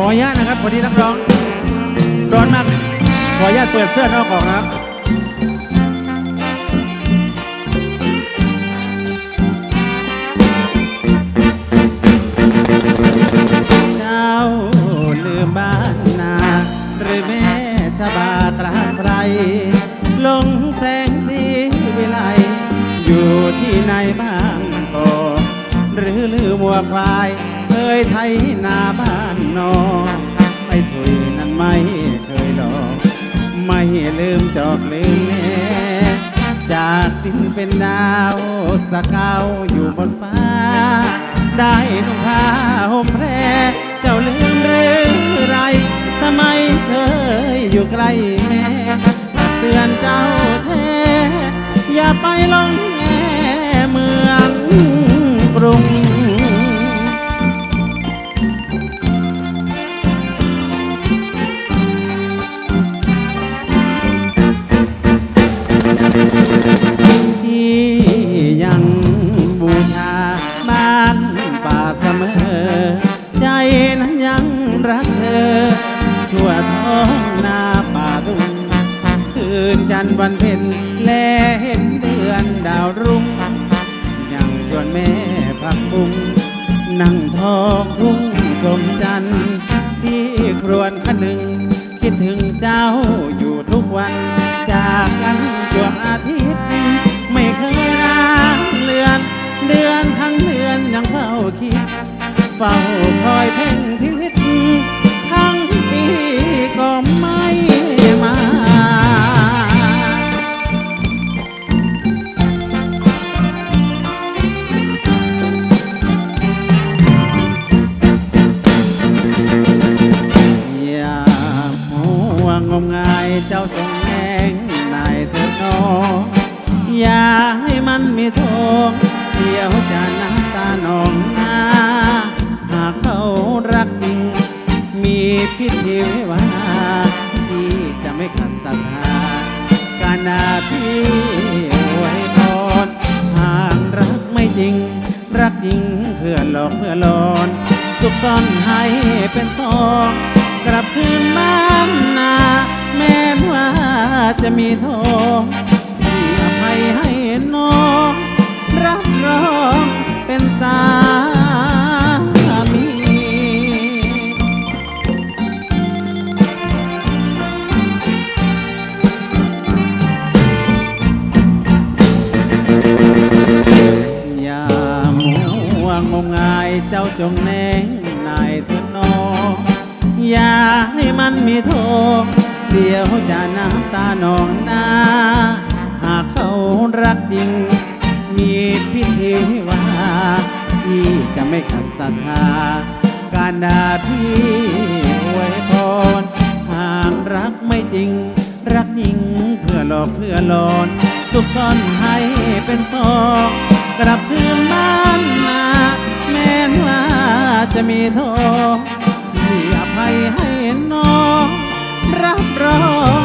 ออนุญาตนะครับวันนี้นักร้องร้อนมาก ขออนุญาตเปิดเสื้อนอกออกนะครับเจ้าลืมบ้านนา หรือแม่ชบากลางไพรลงแสงสีวิไลอยู่ที่ไหนบ้างก็หรือลืมวัวควาย ยไทยนาบ้านนอกไปถุยนั้นไม่เคยหลอกไม่ลืมจอกลืมแม่จากดินเป็นดาวสกาวอยู่บนฟ้า ได้นุ่งผ้าห่มแพรเจ้าลืมหรือไรทำไมเคยอยู่ใกล้แม่เตือนเจ้าแท้ อย่าไปลงแง่เมืองกรุง จันทร์วันเพ็ญแลเห็นเดือนดาวรุ่งยังชวนแม่พักบุงนั่งทองทุ่งชมจันทร์ที่ครวนขนึง คิดถึงเจ้าายเจ้าจงแง่งนายเถิดน้องอย่าให้มันมีโทงเดียวจะน้ำตาหนองหน้าหากเขารักจริง มีพิธีวิวาที่จะไม่ขัดศรัทธาการนาที่ไว้พรหากรักไม่จริง รักจริงเพื่อหลอกเพื่อหลอน สุขซ่อนให้เป็นทองกลับคืนบ้านนาแม้นา จะมีโทษที่อภัยให้น้อง รับรองเป็นสามีอย่ามัวงมงายเจ้าจงแนงนายเถิดน้อง อย่าให้มันมีโทษ เดียวจะน้ำตานองหน้า หากเขารักจริง มีพิธีวิวาห์ที่จะไม่ขัดศรัทธา การด่าพี่ไว้พรหากรักไม่จริง รักยิงเพื่อหลอกเพื่อหลอน สุขซ่อนให้เป็นทองกลับคืนบ้าน ร้อง